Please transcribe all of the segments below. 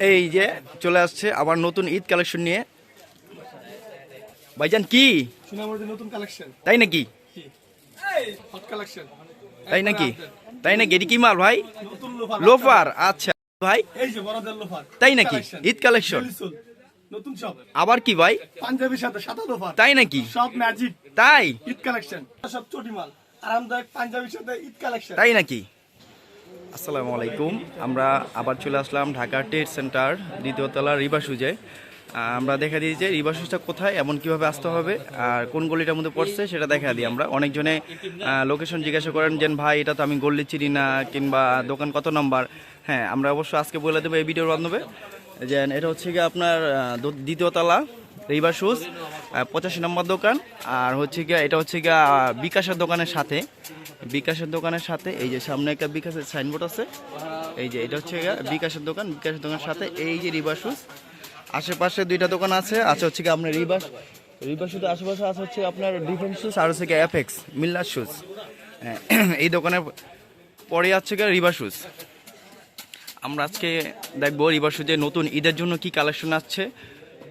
এই যে চলে আসছে আবার নতুন ঈদ কালেকশন নিয়ে। ভাইজান কি? নতুন কালেকশন তাই নাকি? তাই নাকি? তাই নাকি? এটি কি মাল ভাই? লোফার। আচ্ছা। ভাই? তাই নাকি? ঈদ কালেকশন নতুন সব। আবার কি ভাই? পাঞ্জাবির সাথে সাদা লোফার। তাই নাকি? সব ম্যাজিক তাই? ঈদ কালেকশন সব চটি মাল। আরামদায়ক পাঞ্জাবির সাথে ঈদ কালেকশন তাই নাকি? আসসালামু আলাইকুম। আমরা আবার চলে আসলাম ঢাকা ট্রেড সেন্টার, দ্বিতীয় তলা রিবা সুজে আমরা দেখা দিই যে রিবা সুজটা কোথায়, এমন কীভাবে আসতে হবে, আর কোন গলিটার মধ্যে পড়ছে সেটা দেখা দিই আমরা। অনেকজনে লোকেশন জিজ্ঞাসা করেন যে, ভাই, এটা তো আমি গল্লি চিনি না কিংবা দোকান কত নম্বর হ্যাঁ আমরা অবশ্য আজকে বলে দেবো এই ভিডিওর মাধ্যমে। যে এটা হচ্ছে গিয়ে আপনার দ্বিতীয়তলা দো- দ্বিতীয় রিবা শুজ পঁচাশি নম্বর দোকান, আর হচ্ছে গিয়া, এটা হচ্ছে গিয়া বিকাশের দোকানের সাথে। বিকাশের দোকানের সাথে, এই যে সামনে একটা বিকাশের সাইনবোর্ড আছে, এই যে এটা হচ্ছে বিকাশের দোকান, বিকাশের দোকানের সাথে এই যে রিবা শুজ আশেপাশে দুইটা দোকান আছে আছে হচ্ছে কি আপনার রিবা রিবা শুজ আশেপাশে আছে হচ্ছে আপনার ডিফেন্স শুজ আর হচ্ছে গিয়া অ্যাপেক্স মিল্লার শুজ এই দোকানের পরে আছে গিয়া রিবা শুজ আমরা আজকে দেখব রিভার সুজে নতুন ঈদের জন্য কি কালেকশন আসছে,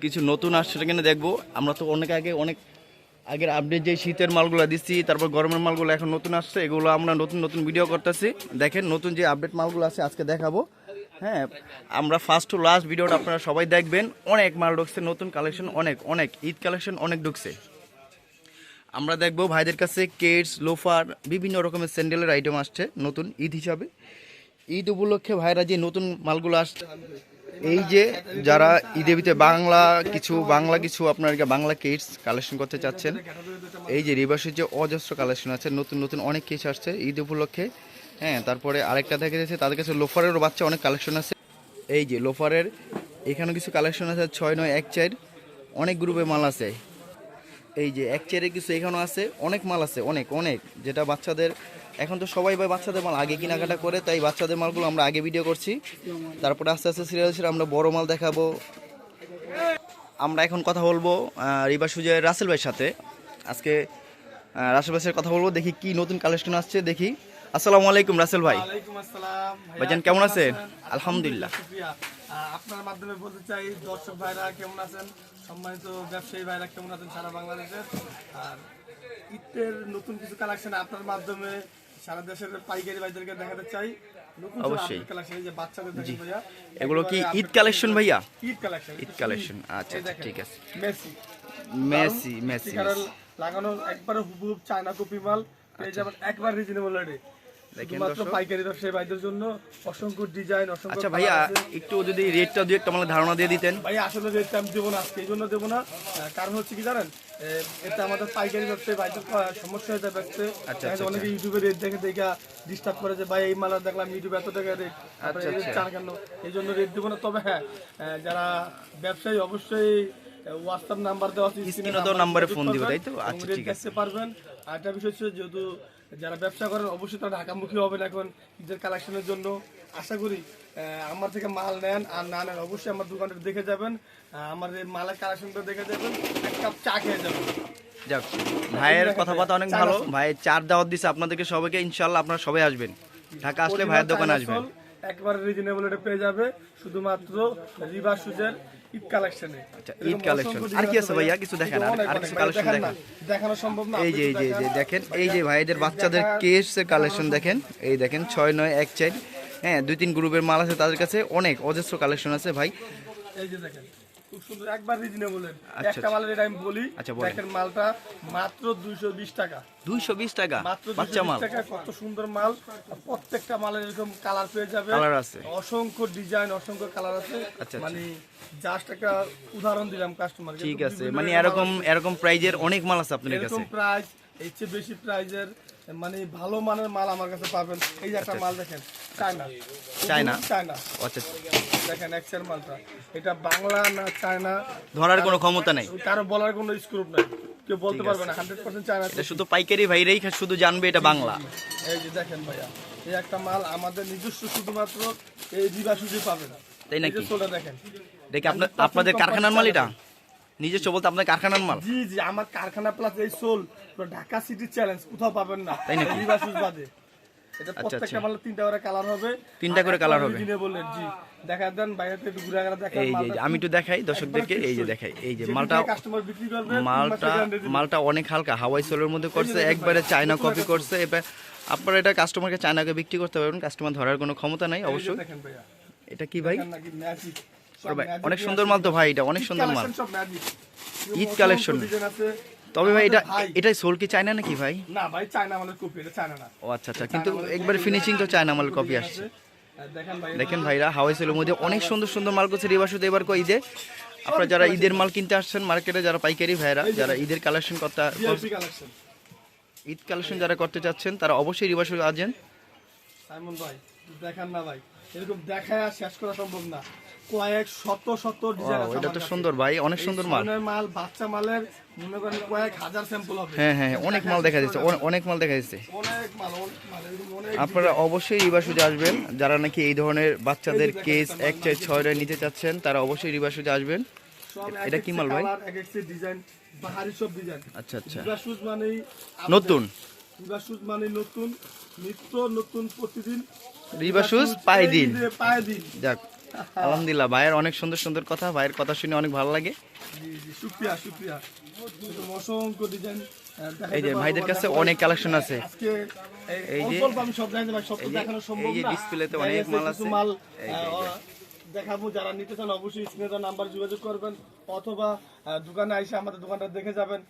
কিছু নতুন আসছে কিনা দেখব। আমরা তো অনেক আগে অনেক আগের আপডেট যে শীতের মালগুলো দিচ্ছি তারপর গরমের মালগুলো এখন নতুন আসছে, এগুলো আমরা নতুন নতুন ভিডিও করতেছি। দেখেন, নতুন যে আপডেট মালগুলো আছে, আজকে দেখাবো। হ্যাঁ আমরা ফার্স্ট টু লাস্ট ভিডিওটা আপনারা সবাই দেখবেন। অনেক মাল ঢুকছে, নতুন কালেকশন অনেক অনেক, ঈদ কালেকশন অনেক ঢুকছে। আমরা দেখব ভাইদের কাছে কেটস লোফার বিভিন্ন রকমের স্যান্ডেলের আইটেম আসছে, নতুন ঈদ হিসাবে। ঈদ উপলক্ষে ভাইরা যে নতুন মালগুলো আসছে এই যে যারা ঈদের ভিতরে বাংলা কিছু বাংলা কিছু আপনার বাংলা কিটস কালেকশন করতে চাচ্ছেন, এই যে রিভার্সের যে অজস্র কালেকশন আছে, নতুন নতুন অনেক কিছু আসছে ঈদ উপলক্ষে। হ্যাঁ তারপরে আরেকটা দেখা যাচ্ছে, তাদের কাছে লোফারেরও বাচ্চা অনেক কালেকশন আছে। এই যে লোফারের এখানে কিছু কালেকশন আছে, ছয়, নয়, এক চার অনেক গ্রুপে মাল আছে। এই যে এক চেয়ারে কিছু এখানেও আছে, অনেক মাল আছে, অনেক অনেক, যেটা বাচ্চাদের এখন তো সবাই ভাই বাচ্চাদের মাল আগে কেনাকাটা করে তাই বাচ্চাদের মালগুলো আমরা আগে ভিডিও করছি। তারপরে আস্তে আস্তে সিরিয়াল ছিল আমরা বড় মাল দেখাবো। আমরা এখন কথা বলব রিবা সুজয়ের রাসেল ভাইয়ের সাথে। আজকে রাসেল ভাইয়ের কথা বলব দেখি কি নতুন কালেকশন আসছে দেখি। আসসালামু আলাইকুম রাসেল ভাই। ভাইজান কেমন আছেন? আলহামদুলিল্লাহ। আপনার মাধ্যমে বলতে চাই দর্শক ভাইরা কেমন আছেন? সম্মানিত ব্যবসায়ী ভাইরা কেমন আছেন সারা বাংলাদেশের আর ঈদের নতুন কিছু কালেকশন আপনার মাধ্যমে সারা দেশের পাইকারি ভাইদেরকে দেখাতে চাই। অবশ্যই। এগুলো কি ঈদ কালেকশন ভাইয়া? ঈদ কালেকশন ঈদ কালেকশন আচ্ছা আচ্ছা ঠিক আছে। মেসি। মেসি মেসি লাগানো একবার হুবহুব চায়না কপি মাল যাবেন একবার রিজনেবল রেটে দেখেন পাইকারি ব্যবসায়ী ভাইদের জন্য অসংখ্য ডিজাইন অসংখ্য আচ্ছা ভাইয়া একটু যদি রেটটা দু একটা মানে ধারণা দিয়ে দিতেন। ভাই আসলে রেটটা আমি দেবো না আজকে এই জন্য দেবো না। কারণ হচ্ছে কি জানেন এটা আমাদের পাইকারি ব্যবসায়ী ভাইদের সমস্যা হয়ে যায় আচ্ছা, অনেকে ইউটিউবে রেট দেখে দেখে ডিস্টার্ব করে যে ভাই এই মালা দেখলাম ইউটিউবে এত টাকা রেট আচ্ছা, আচ্ছা। চান কেন? এই জন্য রেট দেবো না। তবে হ্যাঁ যারা ব্যবসায়ী অবশ্যই হোয়াটসঅ্যাপ নাম্বার দেওয়া আছে স্ক্রিনে তো নাম্বারে ফোন দিবে, তাই তো? আচ্ছা, ঠিক আছে। পারবেন। আর একটা বিষয় হচ্ছে যেহেতু যারা ব্যবসা করেন অবশ্যই তারা ঢাকামুখী হবেন এখন ঈদের কালেকশনের জন্য। আশা করি আমার থেকে মাল নেন আর না নেন অবশ্যই আমার দোকানটা দেখে যাবেন। আমার মালের কালেকশনটা দেখে যাবেন এক কাপ চা খেয়ে যাবেন। যাক ভাইয়ের কথাবার্তা অনেক ভালো। ভাই চার দাওয়াত দিছে আপনাদেরকে সবাইকে ইনশাল্লাহ আপনারা সবাই আসবেন। ঢাকা আসলে ভাইয়ের দোকানে আসবেন। একবার রিজনেবল রেটে পেয়ে যাবে। শুধুমাত্র রিবা সুজের ঈদ কালেকশনে আচ্ছা, ঈদ collection। আর কি আছে ভাইয়া? কিছু দেখান, আর- কিছু কালেকশন দেখান। দেখানো? সম্ভব না। এই যে এই যে এই যে দেখেন। এই যে ভাইদের বাচ্চাদের কেসের কালেকশন দেখেন। এই দেখেন ছয় নয় এক চার। হ্যাঁ দুই তিন গ্রুপের মাল আছে তাদের কাছে। অনেক অজস্র কালেকশন আছে ভাই। এই যে দেখেন। খুব সুন্দর একবার রিজনেবল আচ্ছা, একটা মালের আমি বলি আচ্ছা, দেখেন মালটা মাত্র দুইশো বিশ টাকা। দুইশো বিশ টাকা? মাত্র টাকা কত সুন্দর মাল। প্রত্যেকটা মালের এরকম কালার পেয়ে যাবে। কালার আছে। অসংখ্য ডিজাইন অসংখ্য কালার আছে। আচ্ছা, মানে জাস্ট একটা উদাহরণ দিলাম কাস্টমার ঠিক আছে মানে এরকম এরকম প্রাইজের অনেক মাল আছে আপনাদের কাছে? এরকম প্রাইস এর চেয়ে বেশি প্রাইজের মানে ভালো মানের মাল আমার কাছে পাবেন। এই যে একটা মাল দেখেন চায়না। চায়না? চায়না। আচ্ছা। দেখেন এক্সেল মালটা। এটা বাংলা না চায়না ধরার কোনো ক্ষমতা নাই। কারও বলার কোনো স্ক্রুপ নাই। কেউ বলতে পারবে না হান্ড্রেড পার্সেন্ট চায়না এটা শুধু পাইকারি ভাইরাই শুধু জানবে এটা বাংলা। এই যে দেখেন ভাইয়া এই একটা মাল আমাদের নিজস্ব শুধুমাত্র এই দিবা সুজি পাবেন তাই নাকি? দেখেন। দেখি আপনার আপনাদের কারখানার মাল এটা? নিজস্ব বলতে আপনার কারখানার মাল? জি জি আমার কারখানা প্লাস এই সোল ঢাকা সিটি চ্যালেঞ্জ কোথাও পাবেন না। তাই নাকি? সুজ বাদে। এটা আচ্ছা, প্রত্যেকটা আচ্ছা। মালের তিনটা করে কালার হবে। তিনটা করে colour হবে। বললেন জি। দেখা দেন বাইরে ঘুরে ঘুরে দেখা এই যে আমি একটু দেখাই দর্শকদেরকে এই যে দেখাই এই যে মালটা কাস্টমার বিক্রি করবে মালটা মালটা অনেক হালকা হাওয়াই সোলের মধ্যে করছে একবারে চায়না কপি করছে এবার আপনারা এটা কাস্টমারকে চায়নাকে বিক্রি করতে পারবেন কাস্টমার ধরার কোনো ক্ষমতা নাই অবশ্যই। এটা কি ভাই? অনেক সুন্দর মাল তো ভাই এটা অনেক সুন্দর মাল। ঈদ আছে। তবে ভাই এটা এটাই সোল কি চায়না নাকি ভাই? না ভাই চায়না মালের কপি এটা চায়না না। ও আচ্ছা আচ্ছা কিন্তু একবার ফিনিশিং তো চায়না মাল কপি আসছে। দেখেন ভাই। দেখেন ভাইরা হাওয়াই সেলের মধ্যে অনেক সুন্দর সুন্দর মাল করছে। শুধু এবার কো ঈদে আপনারা যারা ঈদের মাল কিনতে আসছেন মার্কেটে যারা পাইকারি ভাইরা যারা ঈদের কালেকশন করতে ঈদ কালেকশন যারা করতে চাচ্ছেন তারা অবশ্যই রিবাসু আসেন। সাইমন ভাই দেখান না ভাই। এরকম দেখায় শেষ করা সম্ভব না। কয়েক শত শত ডিজাইন আছে এটা তো সুন্দর ভাই অনেক সুন্দর মাল। মাল বাচ্চা মালের মনে করেন কয়েক হাজার স্যাম্পল হবে। হ্যাঁ হ্যাঁ অনেক মাল দেখা যাচ্ছে অনেক মাল দেখা যাচ্ছে। অনেক মাল অনেক মাল অনেক আপনারা অবশ্যই রিবাসুজে আসবেন। যারা নাকি এই ধরনের বাচ্চাদের কেস এক চাই ছয়টা নিতে চাচ্ছেন তারা অবশ্যই রিবাসুজে আসবেন। এটা কি মাল ভাই? এক এক ডিজাইন বাহারি সব ডিজাইন আচ্ছা আচ্ছা। বিবা শুজ মানেই নতুন? বিবা শুজ মানে নতুন নিত্য নতুন প্রতিদিন রিবা শুজ পায়ে দিন। পায়ে দিন। যাক আলহামদুলিল্লাহ ভাইয়ের অনেক সুন্দর সুন্দর কথা ভাইয়ের কথা শুনে অনেক ভালো লাগে। জি জি শুক্রিয়া শুক্রিয়া অসংখ্য ডিজাইন এই যে ভাইদের কাছে অনেক কালেকশন আছে। এই যে- এই যে- ডিসপ্লেতে অনেক মাল আছে। দেখাবো যারা নিতে চান অবশ্যই স্ক্রিনে নাম্বার যোগাযোগ করবেন অথবা দোকানে এসে আমাদের দোকানটা দেখে যাবেন।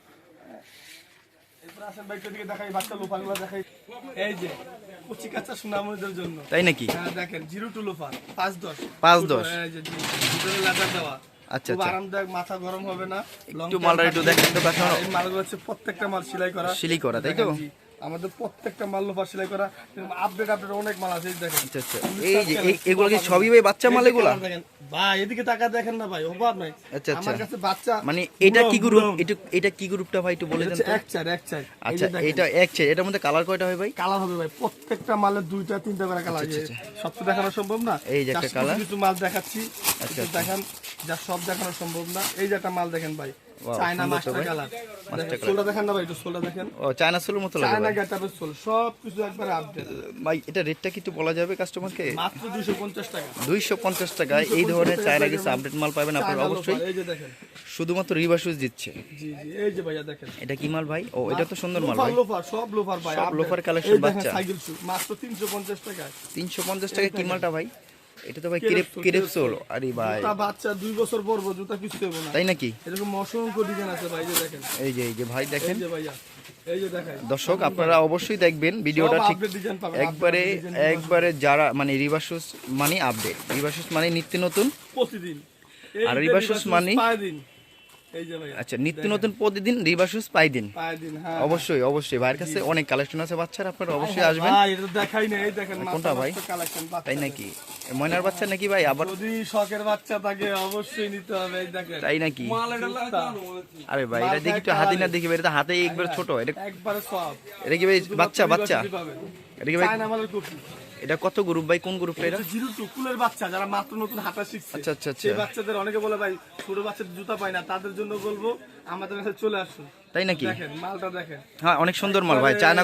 তাই নাকি দেখেন জিরো টু লোফার পাঁচ দশ পাঁচ দশ। দেওয়া আচ্ছা, আচ্ছা। আরামদায়ক মাথা গরম হবে না একটু মালটা একটু দেখেন তো মালগুলো হচ্ছে প্রত্যেকটা মাল সিলাই করা সিলি করা, তাই তো? আমাদের প্রত্যেকটা মাল লোফার সেলাই করা আপডেট আপডেট অনেক মাল আছে দেখেন। আচ্ছা আচ্ছা। এই যে এগুলো কি সবই ভাই বাচ্চা মাল এগুলা ভাই এদিকে টাকা দেখেন না ভাই অভাব নাই আচ্ছা, আচ্ছা। আমার কাছে বাচ্চা মানে এটা কি গ্রুপ এটা এটা কি গ্রুপটা ভাই একটু বলে দেন তো? এক চার এক চার আচ্ছা এটা এক চেয়ে এটার মধ্যে কালার কয়টা হয় ভাই? কালার হবে ভাই প্রত্যেকটা মালের দুইটা তিনটা করে কালার আচ্ছা, সব তো দেখানো সম্ভব না। এই যে একটা কালার কিছু মাল দেখাচ্ছি। আচ্ছা, দেখেন। যা সব দেখানো সম্ভব না। এই যে একটা মাল দেখেন ভাই চায়না মাস্টার কালার। সোলটা দেখেন না ভাই একটু সোলটা দেখেন। ও চায়না সোলের মতো লাগে চায়না সোল সব কিছু একবারে আপডেট ভাই এটা রেটটা কি একটু বলা যাবে কাস্টমারকে মাত্র দুইশো পঞ্চাশ টাকা। দুইশো পঞ্চাশ টাকায় এই ধরনের চায়না টাকা কিছু আপডেট মাল পাবেন আপনারা অবশ্যই। এই যে দেখেন। শুধুমাত্র শুজ দিচ্ছে। জি জি এই যে ভাইয়া দেখেন। এটা কি মাল ভাই? ও এটা তো সুন্দর মাল ভাই। লোফার সব লোফার ভাই সব। লোফার দেখেন বাচ্চা। সাইকেল শু মাত্র তিনশো পঞ্চাশ টাকায়। তিনশো পঞ্চাশ টাকা কি মালটা ভাই? এটা তো ভাই ক্রেপ ক্রেপ সোল, আরে ভাই। জুতা বাচ্চা 2 বছর পরব জুতা কিছু দেবো না। তাই নাকি? এরকম অসংখ্য ডিজাইন আছে ভাই এই যে দেখেন। এই যে এই যে ভাই দেখেন। এই যে ভাইয়া দর্শক আপনারা অবশ্যই দেখবেন ভিডিওটা ঠিক একবারে একবারে যারা মানে রিভার্সুস মানে আপডেট। রিভার্সুস মানে নিত্য নতুন। প্রতিদিন। আর রিভার্সুস মানে? আচ্ছা নিত্য নতুন প্রতিদিন রিভার্সুস পাই দিন? হ্যাঁ। অবশ্যই অবশ্যই। ভাইয়ের কাছে অনেক কালেকশন আছে বাচ্চারা আপনারা অবশ্যই আসবেন। ভাই দেখাই না এই দেখেন কোনটা ভাই? তাই নাকি? ময়নার বাচ্চা নাকি ভাই? আবার যদি শখের বাচ্চা থাকে অবশ্যই নিতে হবে এই দেখেন। তাই নাকি? আরে ভাই এটা দেখি একটু হাতে না দেখি ভাই, এটা হাতে একবার ছোট। এটা একবারে সব। এটা কি ভাই বাচ্চা বাচ্চা? এটা কি ভাই চায়না মালের কপি এটা কত গ্রুপ ভাই? কোন গ্রুপটা এটা জিরো টু কুলের বাচ্চা যারা মাত্র নতুন হাঁটা শিখছে। আচ্ছা, আচ্ছা, আচ্ছা। সেই বাচ্চাদের অনেকে বলে ভাই ছোট বাচ্চাদের জুতা পায় না তাদের জন্য বলব আমাদের কাছে চলে আসুন। তাই নাকি? দেখেন মালটা দেখেন। হ্যাঁ অনেক সুন্দর মাল ভাই চায়না